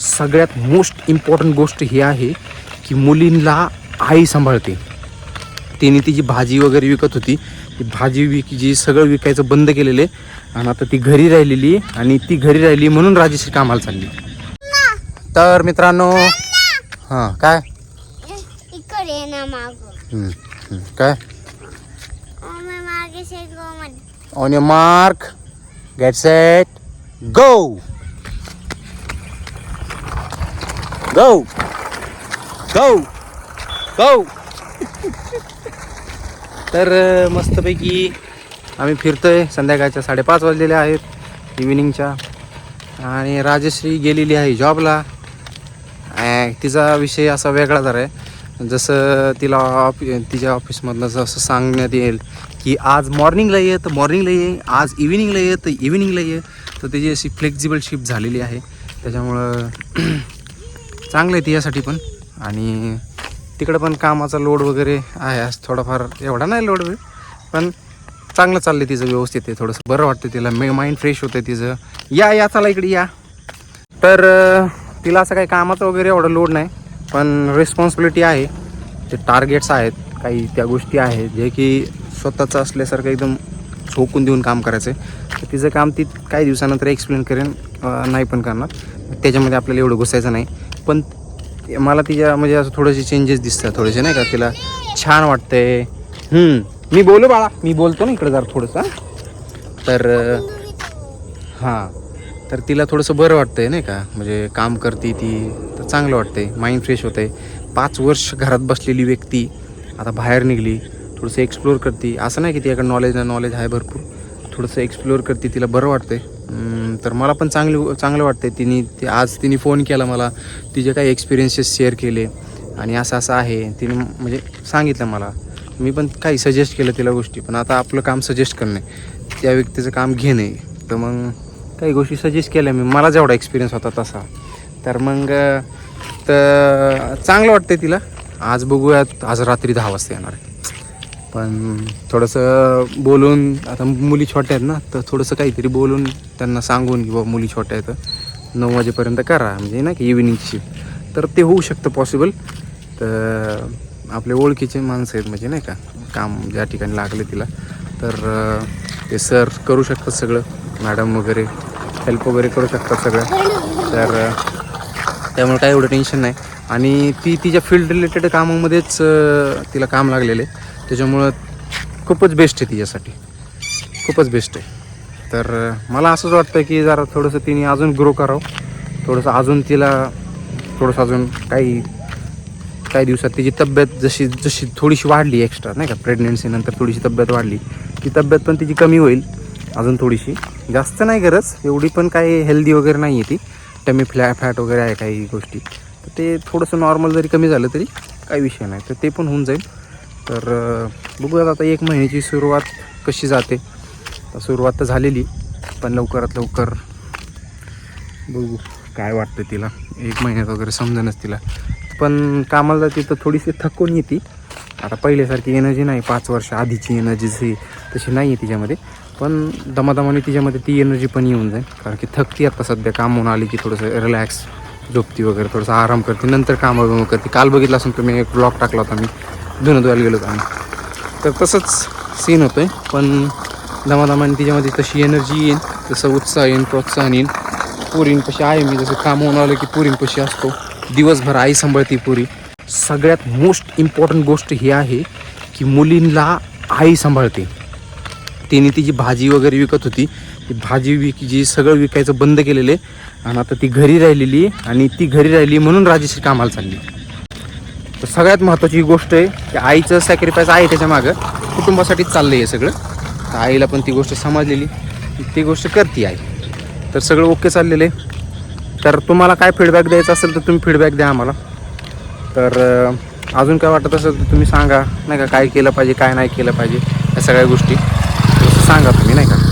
सगळ्यात most important गोष्ट ही आहे की मुलींना आई सांभाळते. तिने तिची भाजी वगैरे विकत होती ती भाजी विक जी सगळं विकायचं बंद केलेलं आहे आणि आता ती घरी राहिलेली आणि ती घरी राहिली म्हणून राजेश्री कामाला चालली. तर मित्रांनो हां काय? काय? On mark get set go! Go! Go! Go! तर मस्तपैकी आम्ही फिरतोय. संध्याकाळच्या साडेपाच वाजलेले आहेत इव्हिनिंगच्या आणि राजश्री गेलेली आहे जॉबला. तिचा विषय असा वेगळा जरा आहे. जसं तिला ऑफि तिच्या ऑफिसमधनं जसं सांगण्यात येईल की आज मॉर्निंगला ये तर मॉर्निंगला ये. आज इव्हिनिंगला ये तर इव्हिनिंगला ये. तर त्याची अशी फ्लेक्झिबल शिफ्ट झालेली आहे. त्याच्यामुळं चांगलं आहे तिच्यासाठी पण. आणि तिकडं पण कामाचा लोड वगैरे आहे. आज थोडाफार एवढा नाही लोड पण चांगलं चाललं तिचं व्यवस्थित आहे. थोडंसं बरं वाटतं तिला. मे माइंड फ्रेश होतं तिचं. या या चला इकडे या. तर तिला असं काही कामाचं वगैरे एवढं लोड नाही पण रिस्पॉन्सिबिलिटी आहे. ते टार्गेट्स आहेत काही त्या गोष्टी आहेत जे की स्वतःचं असल्यासारखं एकदम झोकून देऊन काम करायचं आहे तर तिचं काम ती काही दिवसानंतर एक्सप्लेन करेन नाही पण करणार. त्याच्यामध्ये आपल्याला एवढं घुसायचं नाही. पण मला तिच्या म्हणजे असं थोडेसे चेंजेस दिसतात थोडेसे नाही का? तिला छान वाटतंय. मी बोलू बाळा. मी बोलतो ना इकडं जर थोडंसं तर हां. तर तिला थोडंसं बरं वाटतंय नाही का? म्हणजे काम करते ती तर चांगलं वाटतंय. माइंड फ्रेश होतंय. पाच वर्ष घरात बसलेली व्यक्ती आता बाहेर निघली थोडंसं एक्सप्लोअर करते. असं नाही की तिच्याकडे नॉलेज ना नॉलेज आहे भरपूर. थोडंसं एक्सप्लोअर करते तिला बरं वाटतंय. तर मला पण चांगली चांगलं वाटतंय. तिने ते आज तिने फोन केला मला. तिचे काही एक्सपिरियन्सेस शेअर केले. आणि असं असं आहे. तिने म्हणजे सांगितलं मला. मी पण काही सजेस्ट केलं तिला गोष्टी. पण आता आपलं काम सजेस्ट करणे त्या व्यक्तीचं काम घेणे तर मग काही गोष्टी सजेस्ट केल्या मी. मला जेवढा एक्सपिरियन्स होता तसा. तर मग तर चांगलं वाटतंय तिला. आज बघूयात. आज रात्री दहा वाजता येणार आहे. पण थोडंसं बोलून आता मुली छोट्या आहेत ना तर थोडंसं काहीतरी बोलून त्यांना सांगून की बाबा मुली छोट्या आहेत तर नऊ वाजेपर्यंत करा. म्हणजे ना की इव्हिनिंगची शिफ्ट तर ते होऊ शकतं पॉसिबल तर आपले ओळखीचे माणसं आहेत म्हणजे नाही का काम ज्या ठिकाणी लागले तिला. तर ते सर करू शकतात सगळं. मॅडम वगैरे हेल्प वगैरे करू शकतात सगळं. तर त्यामुळे काही एवढं टेन्शन नाही. आणि ती तिच्या फील्ड रिलेटेड कामामध्येच तिला काम लागलेलं आहे. त्याच्यामुळं खूपच बेस्ट आहे तिच्यासाठी. खूपच बेस्ट आहे. तर मला असंच वाटतं की जरा थोडंसं तिने अजून ग्रो करावं. थोडंसं अजून तिला थोडंसं अजून काही काही दिवसात तिची तब्येत जशी जशी थोडीशी वाढली एक्स्ट्रा नाही का? प्रेग्नेन्सीनंतर थोडीशी तब्येत वाढली. ती तब्येत पण तिची कमी होईल अजून थोडीशी. जास्त नाही गरज एवढी पण काही हेल्दी वगैरे नाही आहे ती. टमी फ्लॅ फॅट वगैरे आहे काही गोष्टी. तर ते थोडंसं नॉर्मल जरी कमी झालं तरी काही विषय नाही. तर ते पण होऊन जाईल. तर बघूयात आता एक महिन्याची सुरुवात कशी जाते. सुरुवात तर झालेली पण लवकरात लवकर बघू काय वाटतं तिला. एक महिन्यात वगैरे समजेनच तिला. पण कामाला जाते तर थोडीशी थकून येते. आता पहिल्यासारखी एनर्जी नाही पाच वर्ष आधीची एनर्जी जी तशी नाही आहे तिच्यामध्ये. पण दमादमाने तिच्यामध्ये ती एनर्जी पण येऊन जाईल. कारण की थकती आता सध्या कामून आली की थोडंसं रिलॅक्स झोपती वगैरे थोडंसं आराम करते नंतर कामं करते. काल बघितलं असून तुम्ही एक ब्लॉग टाकला होता मी. धुणं धुवायला गेलो होतो आम्ही. तर तसंच सीन होतं आहे पण दमादमाने तिच्यामध्ये तशी एनर्जी येईन तसं उत्साह येईन प्रोत्साहन येईन. पुरींपाशी आहे मी जसं काम होऊन आलं की पुरींपाशी असतो. दिवसभर आई सांभाळते पुरी. सगळ्यात मोस्ट इम्पॉर्टंट गोष्ट ही आहे की मुलींना आई सांभाळते. तिने तिची भाजी वगैरे विकत होती ती भाजी विक जी सगळं विकायचं बंद केलेलं आहे आणि आता ती घरी राहिलेली आहे आणि ती घरी राहिली म्हणून राजेश्री कामाला चालली. तर सगळ्यात महत्त्वाची ही गोष्ट आहे की आईचं सॅक्रिफाईस आहे त्याच्या मागं. कुटुंबासाठीच चाललं आहे सगळं. तर आईला पण ती गोष्ट समजलेली. ती गोष्ट करते आई. तर सगळं ओके चाललेलं आहे. तर तुम्हाला काय फीडबॅक द्यायचा असेल तर तुम्ही फीडबॅक द्या आम्हाला. तर अजून काय वाटत असेल तर तुम्ही सांगा. नाही का काय केलं पाहिजे काय नाही केलं पाहिजे. या सगळ्या गोष्टी. सांगा तुम्ही नाही का?